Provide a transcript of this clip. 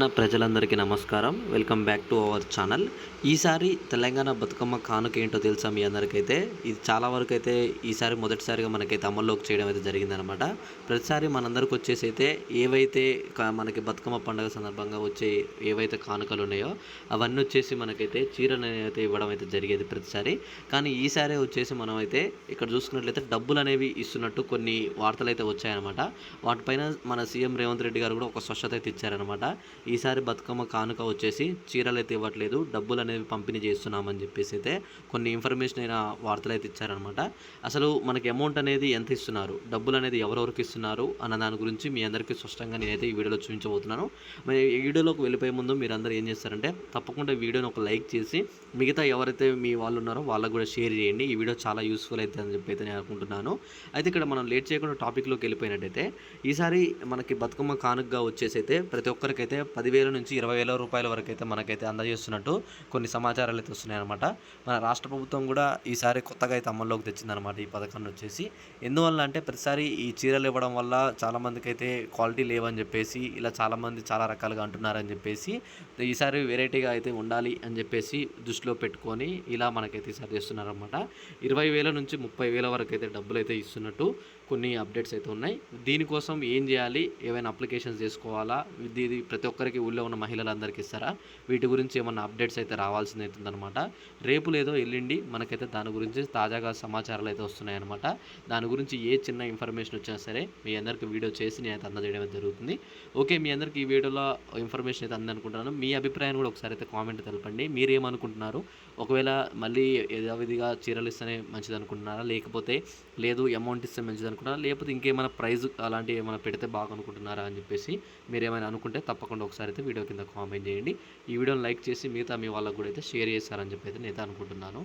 ప్రజలందరికీ నమస్కారం. Welcome back to our channel. ఈసారి తెలంగాణ బతుకమ్మ కానుక ఏంటో తెలుసా మీ అందరికైతే? ఇది చాలా వరకు అయితే ఈసారి మొదటిసారిగా మనకైతే అమల్లోకి చేయడం అయితే జరిగిందనమాట ప్రతిసారి మనందరికి వచ్చేసి అయితే ఏవైతే మనకి బతుకమ్మ పండుగ సందర్భంగా వచ్చే ఏవైతే కానుకలు ఉన్నాయో అవన్నీ వచ్చేసి మనకైతే చీరలు అయితే ఇవ్వడం అయితే జరిగేది ప్రతిసారి. కానీ ఈసారి వచ్చేసి మనం అయితే ఇక్కడ చూసుకున్నట్లయితే డబ్బులు అనేవి ఇస్తున్నట్టు కొన్ని వార్తలు అయితే వచ్చాయన్నమాట. వాటిపైన మన సీఎం రేవంత్ రెడ్డి గారు కూడా ఒక స్వచ్ఛత అయితే ఇచ్చారనమాట ఈసారి బతుకమ్మ కానుక వచ్చేసి చీరలు అయితే ఇవ్వట్లేదు డబ్బులు అనేవి పంపిణీ చేస్తున్నామని చెప్పేసి అయితే కొన్ని ఇన్ఫర్మేషన్ అయిన వార్తలు అయితే ఇచ్చారనమాట అసలు మనకి అమౌంట్ అనేది ఎంత ఇస్తున్నారు? డబ్బులు అనేది ఎవరెవరికి ఇస్తున్నారు? అన్న దాని గురించి మీ అందరికీ స్పష్టంగా నేనైతే ఈ వీడియోలో చూపించబోతున్నాను. మరి ఈ వీడియోలోకి వెళ్ళిపోయే ముందు మీరు అందరూ ఏం చేస్తారంటే తప్పకుండా వీడియోని ఒక లైక్ చేసి మిగతా ఎవరైతే మీ వాళ్ళు ఉన్నారో వాళ్ళకు కూడా షేర్ చేయండి. ఈ వీడియో చాలా యూస్ఫుల్ అవుతుంది అని చెప్పి అయితే నేను అనుకుంటున్నాను. అయితే ఇక్కడ మనం లేట్ చేయకుండా టాపిక్లోకి వెళ్ళిపోయినట్టయితే ఈసారి మనకి బతుకమ్మ కానుకగా వచ్చేసి అయితే ప్రతి ఒక్కరికైతే పదివేల నుంచి ఇరవై వేల రూపాయల వరకు అయితే మనకైతే అందజేస్తున్నట్టు కొన్ని సమాచారాలు అయితే వస్తున్నాయి అనమాట మన రాష్ట్ర ప్రభుత్వం కూడా ఈసారి కొత్తగా అయితే అమల్లోకి తెచ్చిందనమాట ఈ పథకాన్ని వచ్చేసి. ఎందువల్ల అంటే ప్రతిసారి ఈ చీరలు ఇవ్వడం వల్ల చాలామందికి అయితే క్వాలిటీ లేవని చెప్పేసి ఇలా చాలామంది చాలా రకాలుగా అంటున్నారని చెప్పేసి ఈసారి వెరైటీగా అయితే ఉండాలి అని చెప్పేసి దృష్టిలో పెట్టుకొని ఇలా మనకైతే ఈసారి చేస్తున్నారనమాట ఇరవై వేల నుంచి ముప్పై వేల వరకు అయితే డబ్బులు అయితే ఇస్తున్నట్టు కొన్ని అప్డేట్స్ అయితే ఉన్నాయి. దీనికోసం ఏం చేయాలి? ఏమైనా అప్లికేషన్స్ చేసుకోవాలా? ఇది ప్రతి ప్రతి ఒక్కరికి ఊళ్ళో ఉన్న మహిళలందరికీ ఇస్తారా? వీటి గురించి ఏమన్నా అప్డేట్స్ అయితే రావాల్సింది అవుతుందన్నమాట రేపు లేదో ఎల్లుండి మనకైతే దాని గురించి తాజాగా సమాచారాలు అయితే వస్తున్నాయి అనమాట దాని గురించి ఏ చిన్న ఇన్ఫర్మేషన్ వచ్చినా సరే మీ అందరికీ వీడియో చేసి నేను అయితే అందజేయడం అయితే జరుగుతుంది. ఓకే మీ అందరికీ ఈ వీడియోలో ఇన్ఫర్మేషన్ అయితే అందనుకుంటున్నాను మీ అభిప్రాయాన్ని కూడా ఒకసారి అయితే కామెంట్ తెలపండి. మీరు ఏమనుకుంటున్నారు ఒకవేళ మళ్ళీ యథావిధిగా చీరలు ఇస్తేనే మంచిది అనుకుంటున్నారా? లేకపోతే లేదు అమౌంట్ ఇస్తే మంచిది అనుకుంటున్నారా? లేకపోతే ఇంకేమైనా ప్రైజ్ అలాంటివి ఏమైనా పెడితే బాగా అనుకుంటున్నారా అని చెప్పేసి మీరేమైనా అనుకుంటే తప్పకుండా ఒకసారి అయితే వీడియో కింద కామెంట్ చేయండి. ఈ వీడియోని లైక్ చేసి మిగతా మీ వాళ్ళకు కూడా అయితే షేర్ చేస్తారని చెప్పి అయితే నేను అనుకుంటున్నాను.